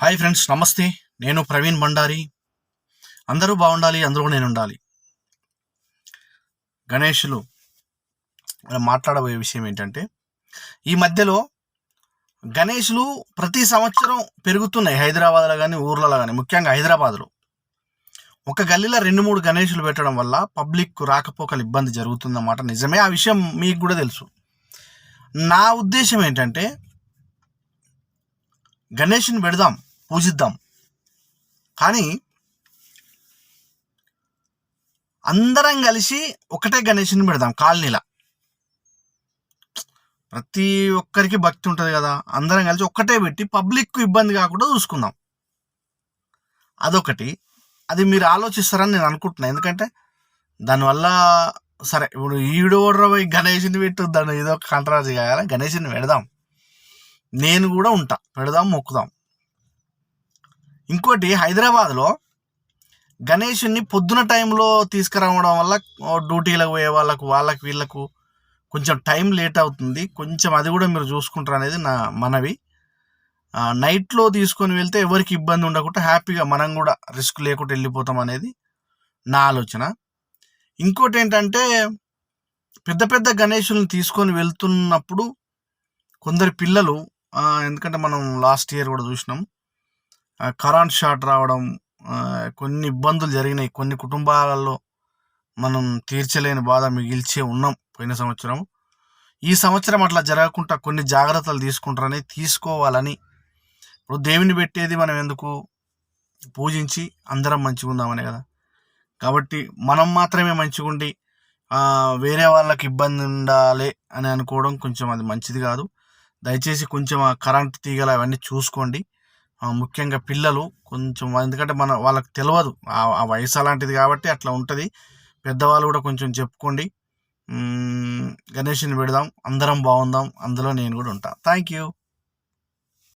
Hi friends నమస్తే. నేను ప్రవీణ్ భండారి. అందరూ బాగుండాలి అందరూ నేను ఉండాలి. గణేషులు మాట్లాడబోయే విషయం ఏంటంటే ఈ మధ్యలో గణేషులు ప్రతి సంవత్సరం పెరుగుతున్నాయి హైదరాబాద్లో కానీ ఊర్లలో కానీ ముఖ్యంగా హైదరాబాద్లో. ఒక గల్లీలో రెండు మూడు గణేషులు పెట్టడం వల్ల పబ్లిక్ రాకపోకలు ఇబ్బంది జరుగుతుందన్నమాట. నిజమే? ఆ విషయం మీకు కూడా తెలుసు. నా ఉద్దేశం ఏంటంటే గణేష్ని పెడదాం. పూజిద్దాం కానీ అందరం కలిసి ఒకటే గణేషుని పెడదాం కాలనీలా. ప్రతి ఒక్కరికి భక్తి ఉంటుంది కదా అందరం కలిసి ఒక్కటే పెట్టి పబ్లిక్ ఇబ్బంది కాకుండా చూసుకుందాం. అదొకటి. అది మీరు ఆలోచిస్తారని నేను అనుకుంటున్నాను ఎందుకంటే దానివల్ల సరే ఇప్పుడు ఈడు ఓడర పోయి పెట్టు దాన్ని ఏదో కంట్రాజీ కావాలి గణేషుని పెడదాం. నేను కూడా ఉంటా. పెడదాం మొక్కుదాం. ఇంకోటి హైదరాబాద్లో గణేషుని పొద్దున టైంలో తీసుకురావడం వల్ల డ్యూటీలకు పోయే వాళ్ళకు వాళ్ళకు వీళ్ళకు కొంచెం టైం లేట్ అవుతుంది. కొంచెం అది కూడా మీరు చూసుకుంటారు అనేది నా మనవి. నైట్లో తీసుకొని వెళ్తే ఎవరికి ఇబ్బంది ఉండకుండా హ్యాపీగా మనం కూడా రిస్క్ లేకుండా వెళ్ళిపోతాం అనేది నా ఆలోచన. ఇంకోటి ఏంటంటే పెద్ద పెద్ద గణేషులను తీసుకొని వెళ్తున్నప్పుడు కొందరు పిల్లలు ఎందుకంటే మనం లాస్ట్ ఇయర్ కూడా చూసినాం కరెంట్ షాట్ రావడం కొన్ని ఇబ్బందులు జరిగినాయి. కొన్ని కుటుంబాలలో మనం తీర్చలేని బాధ మిగిల్చే ఉన్నాం పోయిన సంవత్సరం. ఈ సంవత్సరం అట్లా జరగకుండా కొన్ని జాగ్రత్తలు తీసుకుంటారని తీసుకోవాలని. ఇప్పుడు దేవుని పెట్టేది మనం ఎందుకు? పూజించి అందరం మంచిగా ఉందామనే కదా. కాబట్టి మనం మాత్రమే మంచిగా ఉండి వేరే వాళ్ళకి ఇబ్బంది ఉండాలి అని అనుకోవడం కొంచెం అది మంచిది కాదు. దయచేసి కొంచెం ఆ కరెంట్ తీగలు అవన్నీ చూసుకోండి. ముఖ్యంగా పిల్లలు కొంచెం ఎందుకంటే మన వాళ్ళకి తెలియదు ఆ వయసు అలాంటిది కాబట్టి అట్లా ఉంటుంది. పెద్దవాళ్ళు కూడా కొంచెం చెప్పుకోండి. గణేష్ని గణేషుని పెడదాం. అందరం బాగుందాం. అందులో నేను కూడా ఉంటాను థ్యాంక్ యూ